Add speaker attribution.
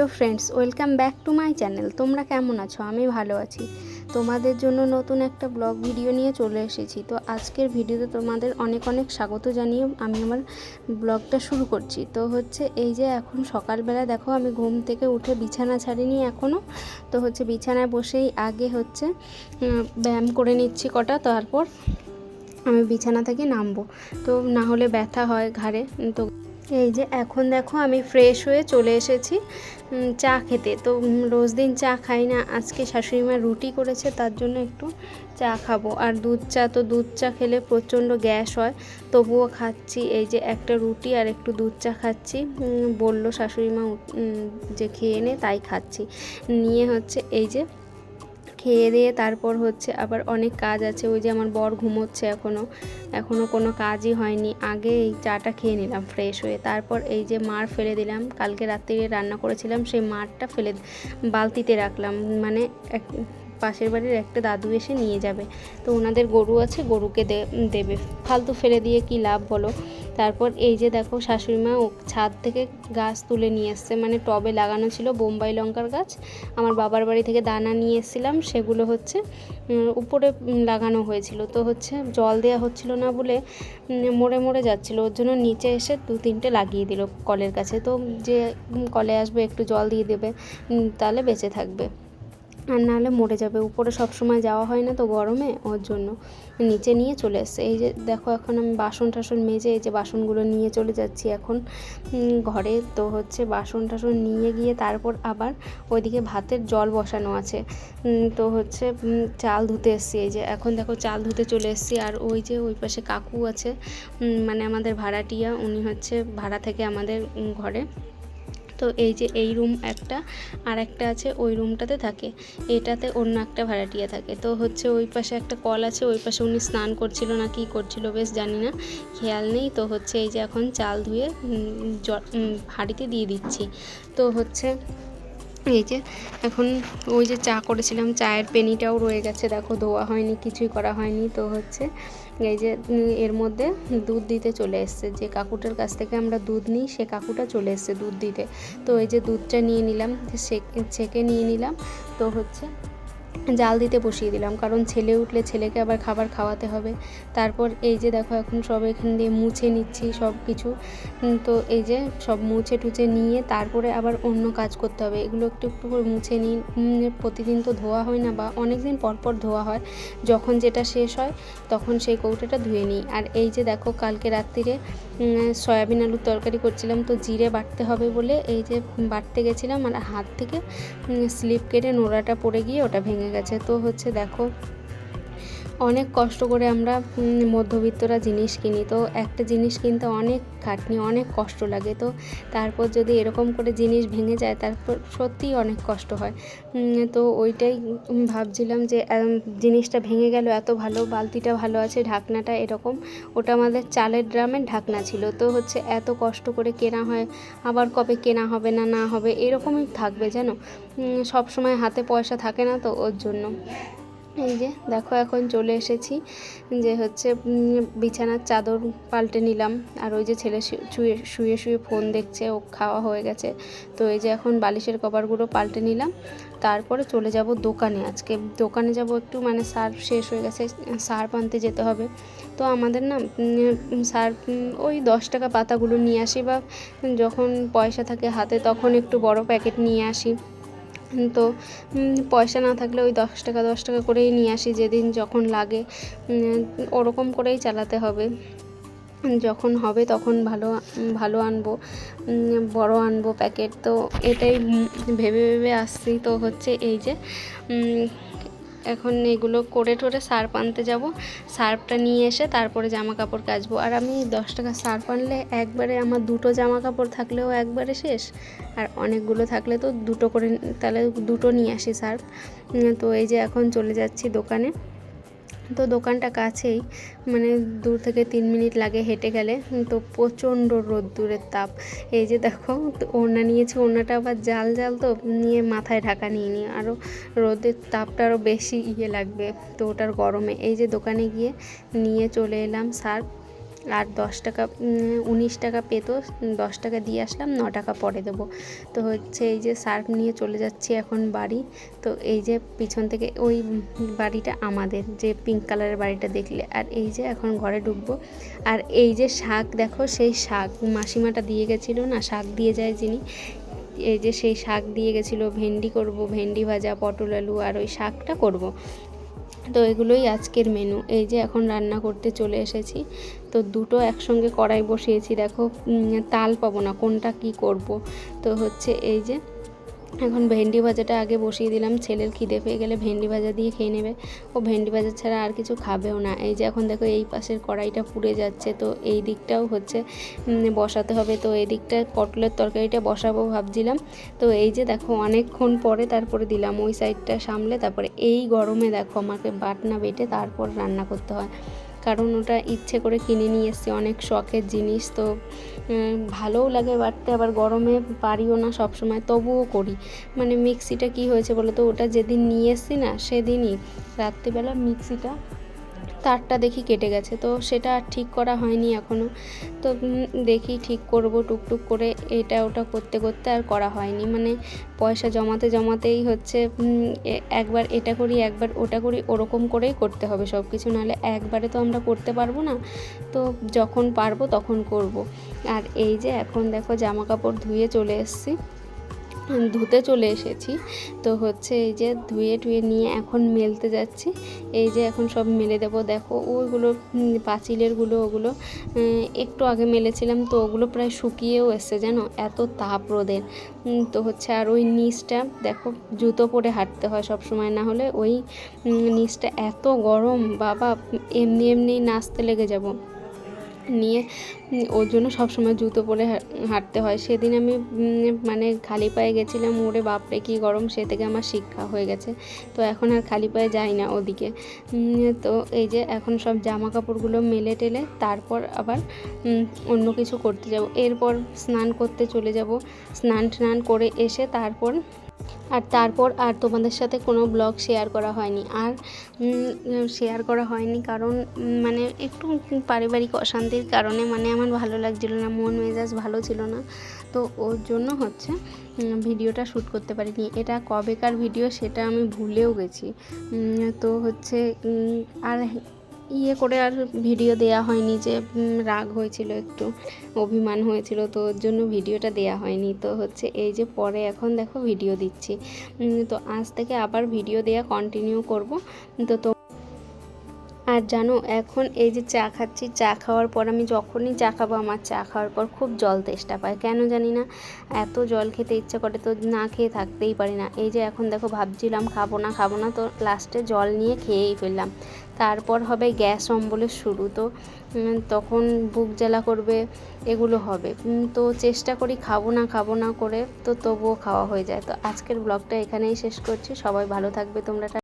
Speaker 1: Hello friends, welcome back to my channel. তোমরা কেমন আছো? আমি ভালো আছি। তোমাদের জন্য নতুন একটা ব্লগ ভিডিও নিয়ে চলে এসেছি। তো আজকের ভিডিওতে তোমাদের অনেক অনেক স্বাগত জানিয়ে আমি আমার ব্লগটা শুরু করছি। তো হচ্ছে এই যে এখন সকালবেলা দেখো, আমি ঘুম থেকে উঠে বিছানা ছাড়িনি এখনও তো হচ্ছে বিছানায় বসেই আগে হচ্ছে ব্যায়াম করে নিচ্ছি কটা, তারপর আমি বিছানা থেকে নামবো। তো না হলে ব্যথা হয় ঘাড়ে, তো এই যে এখন দেখো আমি ফ্রেশ হয়ে চলে এসেছি চা খেতে। তো রোজ দিন চা খাই না, আজকে শাশুড়ি মা রুটি করেছে, তার জন্য একটু চা খাব। আর দুধ চা, তো দুধ চা খেলে প্রচণ্ড গ্যাস হয়, তবুও খাচ্ছি। এই যে একটা রুটি আর একটু দুধ চা খাচ্ছি। বলল শাশুড়ি মা যে খেয়ে নে, তাই খাচ্ছি। নিয়ে হচ্ছে এই যে খেয়ে দিয়ে তারপর হচ্ছে আবার অনেক কাজ আছে। ওই যে আমার বর ঘুমোচ্ছে এখনও এখনও কোনো কাজই হয়নি। আগে এই চাটা খেয়ে নিলাম ফ্রেশ হয়ে। তারপর এই যে মার ফেলে দিলাম। কালকে রাত্রিরে রান্না করেছিলাম, সেই মারটা ফেলে বালতিতে রাখলাম। মানে এক পাশের বাড়ির একটা দাদু এসে নিয়ে যাবে। তো ওনাদের গরু আছে, গরুকে দেবে। ফালতু ফেলে দিয়ে কি লাভ বলো? তারপর এই যে দেখো শাশুড়িমা ছাদ থেকে গাছ তুলে নিয়ে এসছে মানে টবে লাগানো ছিল বোম্বাই লঙ্কার গাছ। আমার বাবার বাড়ি থেকে দানা নিয়ে এসেছিলাম, সেগুলো হচ্ছে উপরে লাগানো হয়েছিল। তো হচ্ছে জল দেওয়া হচ্ছিল না বলে মরে মরে যাচ্ছিল। ওর জন্য নিচে এসে দু তিনটে লাগিয়ে দিল কলের কাছে। তো যে কলে আসবে একটু জল দিয়ে দেবে তাহলে বেঁচে থাকবে। আর নাহলে মরে যাবে। উপরে সব সময় যাওয়া হয় না তো গরমে, ওর জন্য। নিচে নিয়ে চলে এসছে। এই যে দেখো এখন আমি বাসন টাসন মেজে এই যে বাসনগুলো নিয়ে চলে যাচ্ছি এখন। ঘরে তো হচ্ছে বাসন টাসন নিয়ে গিয়ে তারপর আবার ওইদিকে ভাতের জল বসানো আছে। তো হচ্ছে চাল ধুতে এসছি এই যে। এখন দেখো চাল ধুতে চলে এসছি। আর ওই যে ওই পাশে কাকু আছে মানে আমাদের ভাড়াটিয়া, উনি হচ্ছে ভাড়া থেকে আমাদের ঘরে। তো এই যে এই রুম একটা, আর একটা আছে ওই রুমটাতে থাকে। এটাতে অন্য একটা ভাড়াটিয়া থাকে। তো হচ্ছে ওই পাশে একটা কল আছে, ওই পাশে উনি স্নান করছিল না, কি করছিল বেশ জানি না, খেয়াল নেই। তো হচ্ছে এই যে এখন চাল ধুয়ে হাঁড়িতে দিয়ে দিচ্ছি। তো হচ্ছে এই যে এখন ওই যে চা করেছিলাম, চায়ের পেনিটাও রয়ে গেছে। দেখো, ধোয়া হয়নি, কিছুই করা হয়নি, তো হচ্ছে এই যে এর মধ্যে দুধ দিতে চলে এসছে। যে কাকুটার কাছ থেকে আমরা দুধ নিই, সে কাকুটা চলে এসছে দুধ দিতে। তো এই যে দুধটা নিয়ে নিলাম ছেঁকে নিয়ে নিলাম, তো হচ্ছে জাল দিতে বসিয়ে দিলাম। কারণ ছেলে উঠলে ছেলেকে আবার খাবার খাওয়াতে হবে। তারপর এই যে দেখো, এখন সব এখান দিয়ে মুছে নিচ্ছি সব কিছু। তো এই যে সব মুছে টুছে নিয়ে তারপরে আবার অন্য কাজ করতে হবে। এগুলো একটু একটু করে মুছে নিই। প্রতিদিন তো ধোয়া হয় না বা অনেক দিন পর পর ধোয়া হয়। যখন যেটা শেষ হয়, তখন সেই কৌটোটা ধুয়ে নিই। আর এই যে দেখো, কালকে রাত্রিরে সয়াবিন আলুর তরকারি করছিলাম। তো জিরে বাটতে হবে বলে এই যে বাটতে গেছিলাম। আর হাত থেকে স্লিপ কেটে নোড়াটা পড়ে গিয়ে ওটা ভেঙে গেছে। তো হচ্ছে দেখো অনেক কষ্ট করে আমরা মধ্যবিত্তরা জিনিস কিনি। তো একটা জিনিস কিনতে অনেক খাটনি, অনেক কষ্ট লাগে। তো তারপর যদি এরকম করে জিনিস ভেঙে যায়, তারপর সত্যিই অনেক কষ্ট হয়। তো ওইটাই ভাবছিলাম যে জিনিসটা ভেঙে গেল, এত ভালো বালতিটা ভালো আছে, ঢাকনাটা এরকম। ওটা আমাদের চালের ড্রামের ঢাকনা ছিল। তো হচ্ছে এত কষ্ট করে কেনা হয়, আবার কবে কেনা হবে না না হবে, এরকমই থাকবে, জানো? সব সময় হাতে পয়সা থাকে না তো ওর জন্য। এই যে, দেখো এখন চলে এসেছি যে হচ্ছে বিছানার চাদর পাল্টে নিলাম। আর ওই যে ছেলে শুয়ে শুয়ে শুয়ে ফোন দেখছে, ও খাওয়া হয়ে গেছে। তো এই যে এখন বালিশের কভারগুলো পাল্টে নিলাম। তারপরে চলে যাব দোকানে। আজকে দোকানে যাব একটু মানে সার্ফ শেষ হয়ে গেছে, সার্ফ আনতে যেতে হবে। তো আমাদের না সার্ফ ওই দশ টাকা পাতাগুলো নিয়ে আসি বা, যখন পয়সা থাকে হাতে, তখন একটু বড় প্যাকেট নিয়ে আসি। তো পয়সা না থাকলে ওই দশ টাকা দশ টাকা করেই নিয়ে আসি যেদিন যখন লাগে। ওরকম করেই চালাতে হবে। যখন হবে তখন ভালো ভালো আনব বড় আনব প্যাকেট। তো এটাই ভেবে ভেবে আসছি। তো হচ্ছে এই যে এখন এগুলো করে টোরে সার্ফ আনতে যাব। সার্ফটা নিয়ে এসে তারপরে জামা কাপড় কাচবো। আর আমি দশ টাকা সার্ফ আনলে একবারে আমার দুটো জামা কাপড় থাকলেও একবারে শেষ। আর অনেকগুলো থাকলে তো দুটো করে, তাহলে দুটো নিয়ে আসি সার্ফ। তো এই যে এখন চলে যাচ্ছি দোকানে। তো দোকানটা কাছেই মানে দূর থেকে তিন মিনিট লাগে হেঁটে গেলে। তো প্রচণ্ড রোদ্দুরের তাপ। এই যে দেখো ওড়না নিয়েছি, ওড়নাটা আবার জাল জাল তো, নিয়ে মাথায় ঢাকা নিয়ে নিয়ে আরও রোদের তাপটা আরও বেশি ইয়ে লাগবে, তো ওটার গরমে। এই যে দোকানে গিয়ে নিয়ে চলে এলাম, সার্ফ। আর দশ টাকা উনিশ টাকা পেতো, দশ টাকা দিয়ে আসলাম, ন টাকা পরে দেবো। তো হচ্ছে এই যে সার্ফ নিয়ে চলে যাচ্ছি এখন বাড়ি। তো এই যে পিছন থেকে ওই বাড়িটা আমাদের, যে পিঙ্ক কালারের বাড়িটা দেখলে। আর এই যে এখন ঘরে ঢুকবো। আর এই যে শাক, দেখো সেই শাক, মাসিমাটা দিয়ে গেছিল না, শাক দিয়ে যায় যিনি। এই যে সেই শাক দিয়ে গেছিল, ভেন্ডি করব, ভেন্ডি ভাজা, পটল আলু, আর ওই শাকটা করব। তো এগুলোই আজকের মেনু এই যে এখন রান্না করতে চলে এসেছি। তো দুটো একসঙ্গে কড়াই বসিয়েছি। দেখো তাল পাবো না, কোনটা কি করব? তো হচ্ছে এই যে এখন ভেন্ডি ভাজাটা আগে বসিয়ে দিলাম। ছেলের খিদে পেয়ে গেলে ভেন্ডি ভাজা দিয়ে খেয়ে নেবে। ও ভেন্ডি ভাজা ছাড়া আর কিছু খাবেও না। এই যে এখন দেখো এই পাশের কড়াইটা পুড়ে যাচ্ছে, তো এই দিকটাও হচ্ছে বসাতে হবে। তো এই দিকটা পটলের তরকারিটা বসাবো ভাবছিলাম। তো এই যে দেখো অনেকক্ষণ পরে তারপরে দিলাম। ওই সাইডটা সামলে তারপরে এই গরমে দেখো আমাকে বাটনা বেটে তারপর রান্না করতে হয়। কারণ ওটা ইচ্ছে করে কিনে নিয়ে এসছি, অনেক শখের জিনিস। তো ভালোও লাগে বাড়তে, আবার গরমে পারিও না সবসময়, তবুও করি। মানে মিক্সিটা কি হয়েছে বলো তো, ওটা যেদিন নিয়ে এসছি না, সেদিনই। রাত্রিবেলা মিক্সিটা তারটা দেখি কেটে গেছে। তো সেটা আর ঠিক করা হয়নি এখনও তো দেখি ঠিক করব টুকটুক করে। এটা ওটা করতে করতে আর করা হয়নি। মানে পয়সা জমাতে জমাতেই হচ্ছে একবার এটা করি, একবার ওটা করি, ওরকম করেই করতে হবে সব কিছু নাহলে একবারে তো আমরা করতে পারব না। তো যখন পারব তখন করব। আর এই যে এখন দেখো জামা কাপড় ধুয়ে চলে এসেছি। ধুতে চলে এসেছি। তো হচ্ছে এই যে ধুয়ে টুয়ে নিয়ে এখন মেলতে যাচ্ছি। এই যে এখন সব মেলে দেবো। দেখো ওইগুলো পাঁচিলেরগুলো ওগুলো একটু আগে মেলেছিলাম। তো ওগুলো প্রায় শুকিয়েও এসছে জানো? এত তাপ রোদের। তো হচ্ছে আর ওই নিচটা, দেখো, জুতো পরে হাঁটতে হয় সব সময় না হলে ওই নিচটা এত গরম, বাবা, এমনি এমনি নাচতে লেগে যাব। নিয়ে ওর জন্য সবসময় জুতো পরে হাঁটতে হয়। সেদিন আমি মানে খালি পায়ে গেছিলাম, ওরে বাপরে কি গরম, সে থেকে আমার শিক্ষা হয়ে গেছে। তো এখন আর খালি পায়ে যাই না ওদিকে। তো এই যে এখন সব জামা কাপড়গুলো মেলে টেলে তারপর আবার অন্য কিছু করতে যাব। এরপর স্নান করতে চলে যাব। স্নান টান করে এসে তারপর আর তারপর আর তোমাদের সাথে কোনো ব্লগ শেয়ার করা হয়নি। আর শেয়ার করা হয়নি কারণ মানে একটু পারিবারিক অশান্তির কারণে মানে আমার ভালো লাগছিল না, মন মেজাজ ভালো ছিল না। তো ওর জন্য হচ্ছে ভিডিওটা শ্যুট করতে পারিনি। এটা কবেকার ভিডিও সেটা আমি ভুলেও গেছি। তো হচ্ছে আর ইয়ে করে আর ভিডিও দেয়া হয়নি যে রাগ হয়েছিল একটু, অভিমান হয়েছিল, তো ওর জন্য ভিডিওটা দেয়া হয়নি। তো হচ্ছে এই যে পরে এখন দেখো ভিডিও দিচ্ছি। তো আজ থেকে আবার ভিডিও দেয়া কন্টিনিউ করব। তো তো আর জানো, এখন এই যে চা খাচ্ছি, চা খাওয়ার পর আমি যখনই চা খাব, আমার চা খাওয়ার পর খুব জল তেষ্টা পায়। কেন জানি না, এত জল খেতে ইচ্ছা করে তো না খেয়ে থাকতেই পারি না। এই যে এখন দেখো ভাবছিলাম খাব না খাব না, তো লাস্টে জল নিয়ে খেয়েই ফেললাম। তারপর হবে গ্যাস অম্বলের শুরু, তো তখন বুক জ্বালা করবে, এগুলো হবে। তো চেষ্টা করি খাব না খাব না করে, তো তবুও খাওয়া হয়ে যায়। তো আজকের ব্লগটা এখানেই শেষ করছি। সবাই ভালো থাকবে, তোমরা